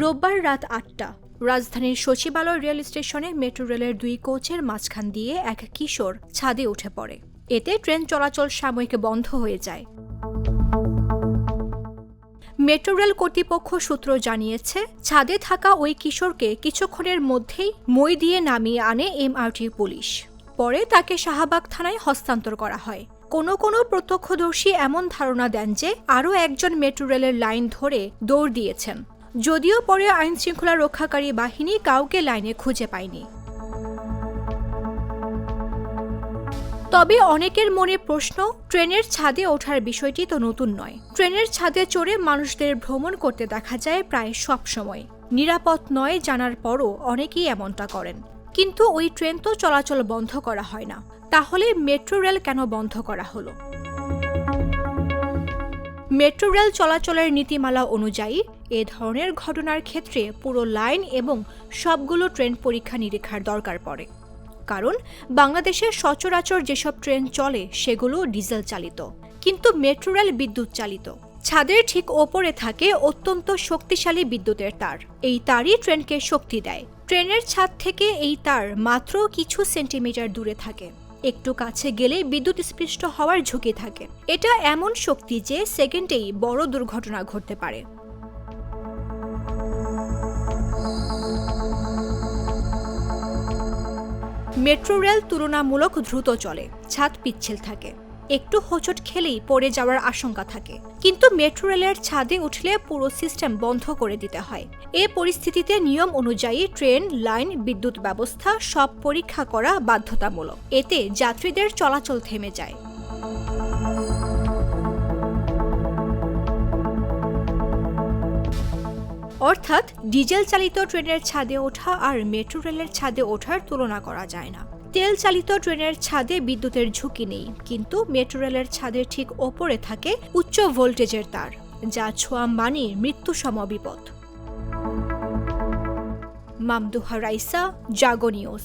রোববার রাত আটটা, রাজধানীর সচিবালয় রেল স্টেশনে মেট্রো রেলের দুই কোচের মাঝখান দিয়ে এক কিশোর ছাদে উঠে পড়ে। এতে ট্রেন চলাচল সাময়িক বন্ধ হয়ে যায়। মেট্রো রেল কর্তৃপক্ষ সূত্র জানিয়েছে, ছাদে থাকা ওই কিশোরকে কিছুক্ষণের মধ্যেই মই দিয়ে নামিয়ে আনে এমআরটি পুলিশ। পরে তাকে শাহবাগ থানায় হস্তান্তর করা হয়। কোনো কোনো প্রত্যক্ষদর্শী এমন ধারণা দেন যে, আরও একজন মেট্রো রেলের লাইন ধরে দৌড় দিয়েছেন। যদিও পরে আইন শৃঙ্খলা রক্ষাকারী বাহিনী কাউকে লাইনে খুঁজে পায়নি। তবে অনেকের মনে প্রশ্ন, ট্রেনের ছাদে ওঠার বিষয়টি তো নতুন নয়। ট্রেনের ছাদে চড়ে মানুষদের ভ্রমণ করতে দেখা যায় প্রায় সব সময়। নিরাপদ নয় জানার পরও অনেকেই এমনটা করেন। কিন্তু ওই ট্রেন তো চলাচল বন্ধ করা হয় না। তাহলে মেট্রো রেল কেন বন্ধ করা হলো? মেট্রো রেল চলাচলের নীতিমালা অনুযায়ী এ ধরনের ঘটনার ক্ষেত্রে পুরো লাইন এবং সবগুলো ট্রেন পরীক্ষা নিরীক্ষার দরকার পড়ে। কারণ বাংলাদেশে সচরাচর যেসব ট্রেন চলে, সেগুলো ডিজেল চালিত। কিন্তু মেট্রো রেল বিদ্যুৎ চালিত। ছাদের ঠিক ওপরে থাকে অত্যন্ত শক্তিশালী বিদ্যুতের তার। এই তারই ট্রেনকে শক্তি দেয়। ট্রেনের ছাদ থেকে এই তার মাত্র কিছু সেন্টিমিটার দূরে থাকে। একটু কাছে গেলে বিদ্যুৎ স্পৃষ্ট হওয়ার ঝুঁকি থাকে। এটা এমন শক্তি যে সেকেন্ডেই বড় দুর্ঘটনা ঘটতে পারে। মেট্রো রেল তুলনামূলক দ্রুত চলে, ছাদ পিচ্ছিল থাকে। একটু হোঁচট খেলেই পড়ে যাওয়ার আশঙ্কা থাকে। কিন্তু মেট্রো রেলের ছাদে উঠলে পুরো সিস্টেম বন্ধ করে দিতে হয়। এ পরিস্থিতিতে নিয়ম অনুযায়ী ট্রেন, লাইন, বিদ্যুৎ ব্যবস্থা সব পরীক্ষা করা বাধ্যতামূলক। এতে যাত্রীদের চলাচল থেমে যায়। অর্থাৎ ডিজেল চালিত ট্রেনের ছাদে ওঠা আর মেট্রো রেলের ছাদে ওঠার তুলনা করা যায় না। তেল চালিত ট্রেনের ছাদে বিদ্যুতের ঝুঁকি নেই, কিন্তু মেট্রো রেলের ছাদের ঠিক ওপরে থাকে উচ্চ ভোল্টেজের তার, যা ছোঁয়া মানি মৃত্যু সম বিপদ। মামদুহা রাইসা, জাগো নিউজ।